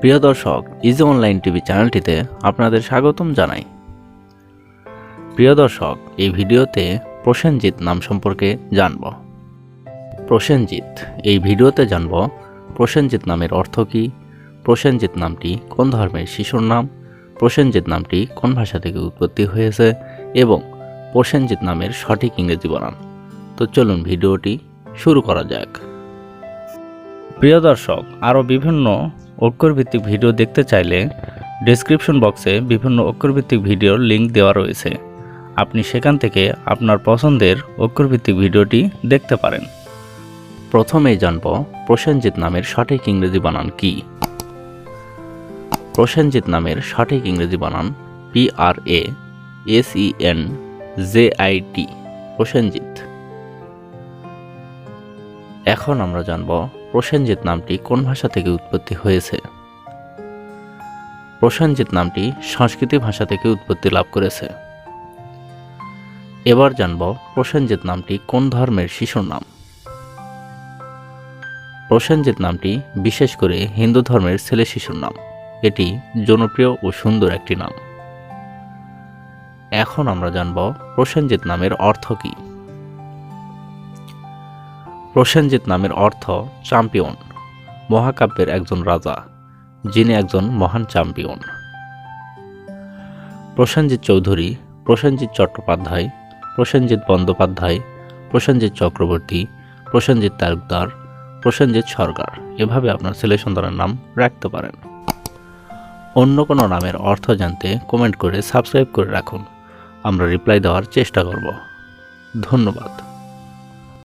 প্রিয় দর্শক easy online TV চ্যানেলটিতে আপনাদের স্বাগতম জানাই। প্রিয় দর্শক, এই ভিডিওতে প্রসেনজিৎ নাম সম্পর্কে জানব। প্রসেনজিৎ, এই ভিডিওতে জানব প্রসেনজিৎ নামের অর্থ কী, প্রসেনজিৎ নামটি কোন ধর্মের শিশুর নাম, প্রসেনজিৎ নামটি কোন ভাষা থেকে উৎপত্তি হয়েছে এবং প্রসেনজিৎ নামের সঠিক ইংরেজি বানান তো চলুন ভিডিওটি শুরু করা যাক। প্রিয় দর্শক, আরও বিভিন্ন অক্ষরভিত্তিক ভিডিও দেখতে চাইলে ডেসক্রিপশন বক্সে বিভিন্ন অক্ষরভিত্তিক ভিডিওর লিঙ্ক দেওয়া রয়েছে। আপনি সেখান থেকে আপনার পছন্দের অক্ষরভিত্তিক ভিডিওটি দেখতে পারেন। প্রথমেই জানব প্রসেনজিৎ নামের সঠিক ইংরেজি বানান কি? প্রসেনজিৎ নামের সঠিক ইংরেজি বানান P R A S E N J I T Prasenjit. এখন আমরা জানব প্রসেনজিৎ নামটি কোন ভাষা থেকে উৎপত্তি হয়েছে। প্রসেনজিৎ নামটি সংস্কৃতি ভাষা থেকে উৎপত্তি লাভ করেছে। এবার জানব প্রসেনজিৎ নামটি কোন ধর্মের শিশুর নাম। প্রসেনজিৎ নামটি বিশেষ করে হিন্দু ধর্মের ছেলে শিশুর নাম। এটি জনপ্রিয় ও সুন্দর একটি নাম। এখন আমরা জানব প্রসেনজিৎ নামের অর্থ কী। প্রসেনজিৎ নামের অর্থ চ্যাম্পিয়ন মহাকাব্যের একজন রাজা, যিনি একজন মহান চ্যাম্পিয়ন প্রসেনজিৎ চৌধুরী, প্রসেনজিৎ চট্টোপাধ্যায়, প্রসেনজিৎ বন্দ্যোপাধ্যায়, প্রসেনজিৎ চক্রবর্তী, প্রসেনজিৎ তালুকদার, প্রসেনজিৎ সরকার। এভাবে আপনার ছেলে সন্তানের নাম রাখতে পারেন। অন্য কোনো নামের অর্থ জানতে কমেন্ট করে সাবস্ক্রাইব করে রাখুন। আমরা রিপ্লাই দেওয়ার চেষ্টা করব। ধন্যবাদ।